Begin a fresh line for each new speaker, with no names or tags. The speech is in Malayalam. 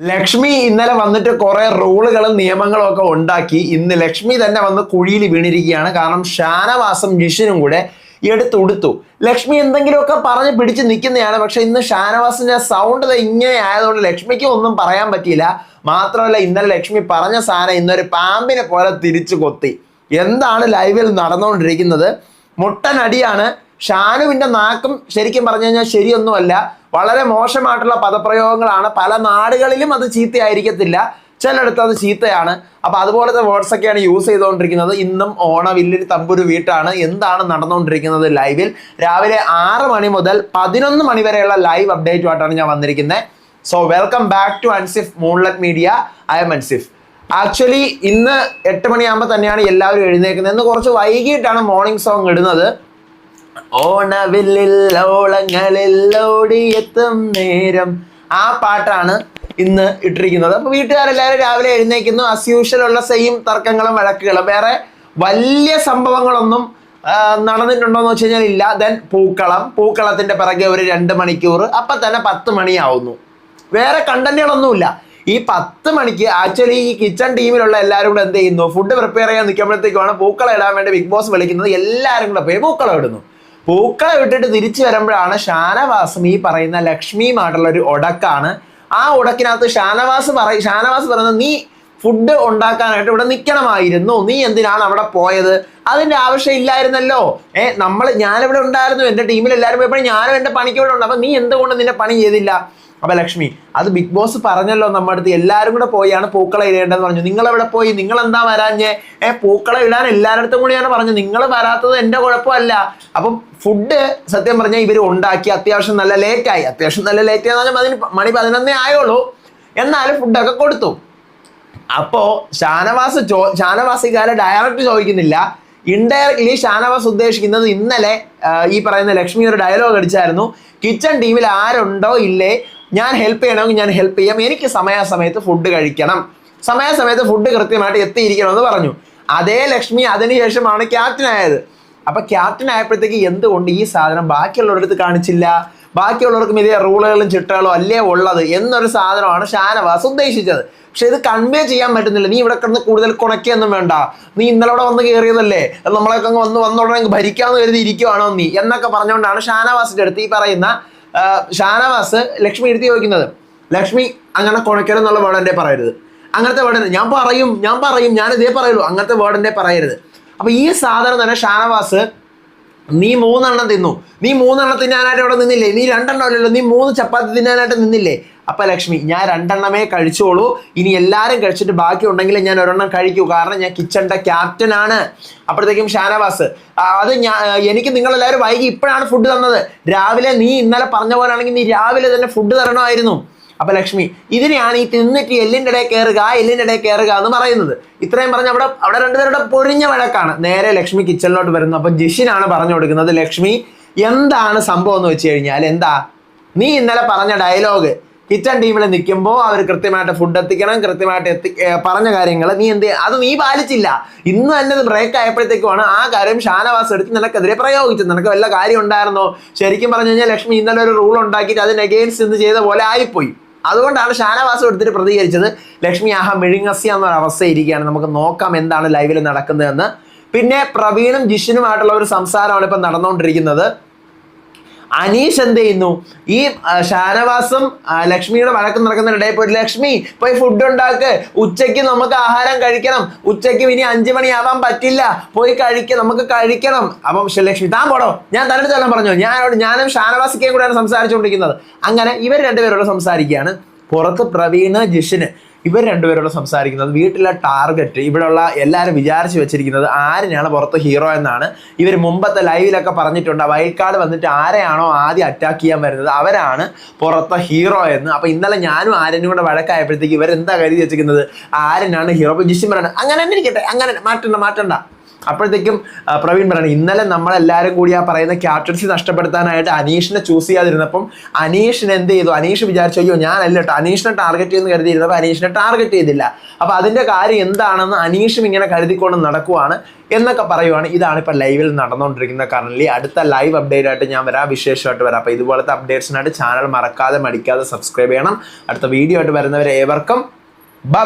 ലക്ഷ്മി ഇന്നലെ വന്നിട്ട് കുറെ റൂളുകളും നിയമങ്ങളും ഒക്കെ ഉണ്ടാക്കി. ഇന്ന് ലക്ഷ്മി തന്നെ വന്ന് കുഴിയിൽ വീണിരിക്കുകയാണ്. കാരണം ഷാനവാസും ജിഷിനും കൂടെ എടുത്തുടുത്തു ലക്ഷ്മി എന്തെങ്കിലുമൊക്കെ പറഞ്ഞ് പിടിച്ച് നിൽക്കുന്നതാണ്. പക്ഷെ ഇന്ന് ഷാനവാസിന്റെ സൗണ്ട് ഇങ്ങനെ ആയതുകൊണ്ട് ലക്ഷ്മിക്ക് ഒന്നും പറയാൻ പറ്റിയില്ല. മാത്രമല്ല ഇന്നലെ ലക്ഷ്മി പറഞ്ഞ സാധനം ഇന്നൊരു പാമ്പിനെ പോലെ തിരിച്ചു കൊത്തി. എന്താണ് ലൈവിൽ നടന്നുകൊണ്ടിരിക്കുന്നത്? മുട്ടനടിയാണ്. ഷാനുവിന്റെ നാക്കും ശരിക്കും പറഞ്ഞു കഴിഞ്ഞാൽ ശരിയൊന്നുമല്ല. വളരെ മോശമായിട്ടുള്ള പദപ്രയോഗങ്ങളാണ്. പല നാടുകളിലും അത് ചീത്തയായിരിക്കത്തില്ല. ചിലയിടത്ത് അത് ചീത്തയാണ്. അപ്പൊ അതുപോലത്തെ വേർഡ്സ് ഒക്കെയാണ് യൂസ് ചെയ്തുകൊണ്ടിരിക്കുന്നത്. ഇന്നും ഓണവില്ലിൽ തമ്പുരു വീട്ടാണ്. എന്താണ് നടന്നുകൊണ്ടിരിക്കുന്നത് ലൈവിൽ രാവിലെ ആറ് മണി മുതൽ പതിനൊന്ന് മണി വരെയുള്ള ലൈവ് അപ്ഡേറ്റുമായിട്ടാണ് ഞാൻ വന്നിരിക്കുന്നത്. So welcome back to Ansif moonlet media I am Ansif actually ഇന്ന് എട്ട് മണിയാകുമ്പോൾ തന്നെയാണ് എല്ലാവരും എഴുന്നേക്കുന്നത് ഇന്ന് കുറച്ച് വൈകിട്ടാണ് മോർണിംഗ് സോങ് ഇടുന്നത്. ഓണവില്ലിൽ ഓളങ്ങളിൽ ഓടിയെത്തും നേരം. ആ പാട്ടാണ് ഇന്ന് ഇട്ടിരിക്കുന്നത്. അപ്പൊ വീട്ടുകാരെല്ലാവരും രാവിലെ എഴുന്നേക്കുന്നു. അസ് യൂഷ്വൽ ഉള്ള സെയിം തർക്കങ്ങളും വഴക്കുകളും. വേറെ വലിയ സംഭവങ്ങളൊന്നും നടന്നിട്ടുണ്ടോ എന്ന് വെച്ച് കഴിഞ്ഞാൽ ഇല്ല. ദെൻ പൂക്കളം. പൂക്കളത്തിന്റെ പിറകെ ഒരു രണ്ട് മണിക്കൂർ. അപ്പൊ തന്നെ പത്ത് മണിയാവുന്നു. വേറെ കണ്ടന്റുകളൊന്നുമില്ല. ഈ പത്ത് മണിക്ക് ആക്ച്വലി ഈ കിച്ചൺ ടീമിലുള്ള എല്ലാവരും കൂടെ എന്ത് ചെയ്യുന്നു? ഫുഡ് പ്രിപ്പയർ ചെയ്യാൻ നിൽക്കുമ്പോഴത്തേക്കുമാണ് പൂക്കളം ഇടാൻ വേണ്ടി ബിഗ് ബോസ് വിളിക്കുന്നത്. എല്ലാവരും കൂടെ പോയി പൂക്കളം ഇടുന്നു. പൂക്കളം വിട്ടിട്ട് തിരിച്ചു വരുമ്പോഴാണ് ഷാനവാസും ഈ പറയുന്ന ലക്ഷ്മിയുമായിട്ടുള്ള ഒരു ഉടക്കാണ് ആ ഉടക്കിനകത്ത് ഷാനവാസ് പറയും ഷാനവാസ് പറയുന്നത് നീ ഫുഡ് ഉണ്ടാക്കാനായിട്ട് ഇവിടെ നിൽക്കണമായിരുന്നു നീ എന്തിനാണ് അവിടെ പോയത്? അതിന്റെ ആവശ്യം ഇല്ലായിരുന്നല്ലോ. ഏ നമ്മൾ ഞാനിവിടെ ഉണ്ടായിരുന്നു. എന്റെ ടീമിൽ എല്ലാവരും പോയപ്പോൾ ഞാനും എന്റെ പണിക്ക് ഇവിടെ ഉണ്ട്. അപ്പം നീ എന്തുകൊണ്ട് നിന്റെ പണി ചെയ്തില്ല? അപ്പൊ ലക്ഷ്മി അത് ബിഗ് ബോസ് പറഞ്ഞല്ലോ നമ്മുടെ അടുത്ത് എല്ലാവരും കൂടെ പോയാണ് പൂക്കളെ ഇടേണ്ടതെന്ന് പറഞ്ഞു. നിങ്ങൾ എവിടെ പോയി? നിങ്ങൾ എന്താ വരാഞ്ഞേ? ഏ പൂക്കളെ ഇടാൻ എല്ലായിടത്തും കൂടിയാണ് പറഞ്ഞത് നിങ്ങൾ വരാത്തത് എന്റെ കുഴപ്പമല്ല. അപ്പം ഫുഡ് സത്യം പറഞ്ഞാൽ ഇവർ ഉണ്ടാക്കി. അത്യാവശ്യം നല്ല ലേറ്റായി അത്യാവശ്യം നല്ല ലേറ്റ് ആയെന്ന് പറഞ്ഞാൽ അതിന് മണി പതിനൊന്നേ ആയുള്ളൂ. എന്നാലും ഫുഡൊക്കെ കൊടുത്തു. അപ്പോ ഷാനവാസ് ചോ ഷാനവാസ് ഇക്കാരെ ഡയറക്റ്റ് ചോദിക്കുന്നില്ല. ഇൻഡയറക്ട്ലി ഷാനവാസ് ഉദ്ദേശിക്കുന്നത് ഇന്നലെ ഈ പറയുന്ന ലക്ഷ്മി ഒരു ഡയലോഗ് അടിച്ചായിരുന്നു. കിച്ചൺ ടീമിൽ ആരുണ്ടോ ഇല്ലേ? ഞാൻ ഹെൽപ്പ് ചെയ്യണമെങ്കിൽ ഞാൻ ഹെൽപ്പ് ചെയ്യാം. എനിക്ക് സമയാസമയത്ത് ഫുഡ് കഴിക്കണം. സമയാസമയത്ത് ഫുഡ് കൃത്യമായിട്ട് എത്തിയിരിക്കണമെന്ന് പറഞ്ഞു. അതേ ലക്ഷ്മി അതിനുശേഷമാണ് ക്യാപ്റ്റൻ ആയത്. അപ്പൊ ക്യാപ്റ്റൻ ആയപ്പോഴത്തേക്ക് എന്തുകൊണ്ട് ഈ സാധനം ബാക്കിയുള്ളവരടുത്ത് കാണിച്ചില്ല? ബാക്കിയുള്ളവർക്കും ഇതേ റൂളുകളും ചിട്ടകളോ അല്ലേ ഉള്ളത് എന്നൊരു സാധനമാണ് ഷാനവാസ് ഉദ്ദേശിച്ചത്. പക്ഷെ ഇത് കൺവേ ചെയ്യാൻ പറ്റുന്നില്ല. നീ ഇവിടെ കിടന്ന് കൂടുതൽ കുണക്കിയൊന്നും വേണ്ട. നീ ഇന്നലെ ഇവിടെ വന്ന് കയറിയതല്ലേ നമ്മളൊക്കെ അങ്ങ് വന്ന് വന്നോടനെ ഭരിക്കാമെന്ന് കരുതി ഇരിക്കുവാണോ നീ? എന്നൊക്കെ പറഞ്ഞുകൊണ്ടാണ് ഷാനവാസിന്റെ അടുത്ത് ഈ പറയുന്ന ഷാനവാസ് ലക്ഷ്മി എടുത്ത് ചോദിക്കുന്നത് ലക്ഷ്മി അങ്ങനെ കുണക്കൽ എന്നുള്ള വേർഡ് എന്റെ പറയരുത്? അങ്ങനത്തെ വേർഡ് ഞാൻ പറയും ഞാൻ പറയും ഞാൻ ഇതേ പറയുള്ളൂ. അങ്ങനത്തെ വേർഡ് എന്റെ പറയരുത്. അപ്പൊ ഈ സാധനം തന്നെ ഷാനവാസ് നീ മൂന്നെണ്ണം തിന്നു. നീ മൂന്നെണ്ണം തിന്നാനായിട്ട് ഇവിടെ നിന്നില്ലേ? നീ രണ്ടെണ്ണം അല്ലല്ലോ. നീ മൂന്ന് ചപ്പാത്തി തിന്നാനായിട്ട് നിന്നില്ലേ? അപ്പൊ ലക്ഷ്മി ഞാൻ രണ്ടെണ്ണമേ കഴിച്ചോളൂ. ഇനി എല്ലാവരും കഴിച്ചിട്ട് ബാക്കി ഉണ്ടെങ്കിൽ ഞാൻ ഒരെണ്ണം കഴിക്കൂ. കാരണം ഞാൻ കിച്ചണിന്റെ ക്യാപ്റ്റൻ ആണ്. അപ്പോഴത്തേക്കും ഷാനവാസ് അത് ഞാൻ എനിക്ക് നിങ്ങളെല്ലാവരും വൈകി ഇപ്പോഴാണ് ഫുഡ് തന്നത്. രാവിലെ നീ ഇന്നലെ പറഞ്ഞ പോലെ ആണെങ്കിൽ നീ രാവിലെ തന്നെ ഫുഡ് തരണമായിരുന്നു. അപ്പൊ ലക്ഷ്മി ഇതിനെയാണ് ഈ തിന്നിട്ട് എല്ലിന്റെ ഇടയിൽ കയറുക എല്ലിന്റെ ഇടയിൽ കയറുക എന്ന് പറയുന്നത്. ഇത്രയും പറഞ്ഞ അവിടെ അവിടെ രണ്ടുപേരുടെ പൊഴിഞ്ഞ വഴക്കാണ്. നേരെ ലക്ഷ്മി കിച്ചണിലോട്ട് വരുന്നു. അപ്പൊ ജിഷിനാണ് പറഞ്ഞു കൊടുക്കുന്നത് ലക്ഷ്മി എന്താണ് സംഭവം എന്ന് വെച്ച് കഴിഞ്ഞാൽ എന്താ? നീ ഇന്നലെ പറഞ്ഞ ഡയലോഗ് കിച്ചൺ ടീമിൽ നിൽക്കുമ്പോൾ അവർ കൃത്യമായിട്ട് ഫുഡ് എത്തിക്കണം കൃത്യമായിട്ട് എത്തി പറഞ്ഞ കാര്യങ്ങൾ നീ എന്ത് അത് നീ പാലിച്ചില്ല. ഇന്ന് തന്നെ ബ്രേക്ക് ആയപ്പോഴത്തേക്കുമാണ് ആ കാര്യം ഷാനവാസ് എടുത്ത് നിനക്കെതിരെ പ്രയോഗിച്ചത്. നിനക്ക് വല്ല കാര്യം ഉണ്ടായിരുന്നോ? ശരിക്കും പറഞ്ഞു കഴിഞ്ഞാൽ ലക്ഷ്മി ഇന്നലെ ഒരു റൂൾ ഉണ്ടാക്കിയിട്ട് അതിന് അഗെയിൻസ്റ്റ് ഇന്ന് ചെയ്ത പോലെ ആയിപ്പോയി. അതുകൊണ്ടാണ് ഷാനവാസ് എടുത്തിട്ട് പ്രതികരിച്ചത്. ലക്ഷ്മി ആഹ മെഴുങ്ങസ്യ എന്നൊരു അവസ്ഥ ഇരിക്കുകയാണ് നമുക്ക് നോക്കാം എന്താണ് ലൈവിൽ നടക്കുന്നതെന്ന്. പിന്നെ പ്രവീണും ജിഷിനുമായിട്ടുള്ള ഒരു സംസാരമാണ് ഇപ്പം നടന്നുകൊണ്ടിരിക്കുന്നത്. അനീഷ് എന്ത് ചെയ്യുന്നു? ഈ ഷാനവാസം ലക്ഷ്മിയുടെ വഴക്കം നടക്കുന്നതിനിടയിൽ പോയി ലക്ഷ്മി പോയി ഫുഡ് ഉണ്ടാക്ക്. ഉച്ചയ്ക്ക് നമുക്ക് ആഹാരം കഴിക്കണം. ഉച്ചയ്ക്ക് ഇനി അഞ്ചു മണിയാവാൻ പറ്റില്ല. പോയി കഴിക്ക നമുക്ക് കഴിക്കണം. അപ്പം ലക്ഷ്മി താൻ പോടോ ഞാൻ തന്നെ ചെല്ലാൻ പറഞ്ഞു? ഞാനോട് ഞാനും ഷാനവാസിക്കയും കൂടെയാണ് സംസാരിച്ചുകൊണ്ടിരിക്കുന്നത്. അങ്ങനെ ഇവർ രണ്ടുപേരോട് സംസാരിക്കുകയാണ്. പുറത്ത് പ്രവീണ് ജിഷിന്. ഇവർ രണ്ടുപേരോട് സംസാരിക്കുന്നത് വീട്ടിലെ ടാർഗറ്റ് ഇവിടെയുള്ള എല്ലാവരും വിചാരിച്ചു വെച്ചിരിക്കുന്നത് ആരെയാണ് പുറത്ത് ഹീറോ എന്നാണ്. ഇവർ മുമ്പത്തെ ലൈവിലൊക്കെ പറഞ്ഞിട്ടുണ്ട്. കാർഡ് വന്നിട്ട് ആരെയാണോ ആദ്യം അറ്റാക്ക് ചെയ്യാൻ വരുന്നത്? അവരാണ് പുറത്ത് ഹീറോ എന്ന്. അപ്പൊ ഇന്നലെ ഞാനും ആര്യനും കൂടെ വഴക്കായപ്പോഴത്തേക്ക് ഇവരെന്താ കരുതി വെച്ചിരിക്കുന്നത്? ആര്യനാണ് ഹീറോ അപ്പൊ ജിഷിൻ പറയണത് അങ്ങനെ തന്നെ ഇരിക്കട്ടെ. അങ്ങനെ മാറ്റണ്ട മാറ്റണ്ട. അപ്പോഴത്തേക്കും പ്രവീൺ പറയണം ഇന്നലെ നമ്മളെല്ലാവരും കൂടി ആ പറയുന്ന ക്യാപ്റ്റൻസി നഷ്ടപ്പെടുത്താനായിട്ട് അനീഷിനെ ചൂസ് ചെയ്യാതിരുന്നപ്പം അനീഷിന് എന്ത് ചെയ്തു? അനീഷ് വിചാരിച്ചു അയ്യോ ഞാനല്ല കേട്ടോ അനീഷിനെ ടാർഗറ്റ് ചെയ്യുന്ന കരുതിയിരുന്നപ്പോൾ അനീഷിനെ ടാർഗറ്റ് ചെയ്തില്ല. അപ്പോൾ അതിന്റെ കാര്യം എന്താണെന്ന് അനീഷും ഇങ്ങനെ കരുതിക്കൊണ്ട് നടക്കുവാണ് എന്നൊക്കെ പറയുവാണ്. ഇതാണ് ഇപ്പൊ ലൈവിൽ നടന്നുകൊണ്ടിരിക്കുന്ന കറന്റ് അടുത്ത ലൈവ് അപ്ഡേറ്റ് ആയിട്ട് ഞാൻ വരാം. വിശേഷമായിട്ട് വരാം. അപ്പോൾ ഇതുപോലത്തെ അപ്ഡേറ്റ്സിനായിട്ട് ചാനൽ മറക്കാതെ മടിക്കാതെ സബ്സ്ക്രൈബ് ചെയ്യണം. അടുത്ത വീഡിയോ ആയിട്ട് വരുന്നവരെ ഏവർക്കും ബൈ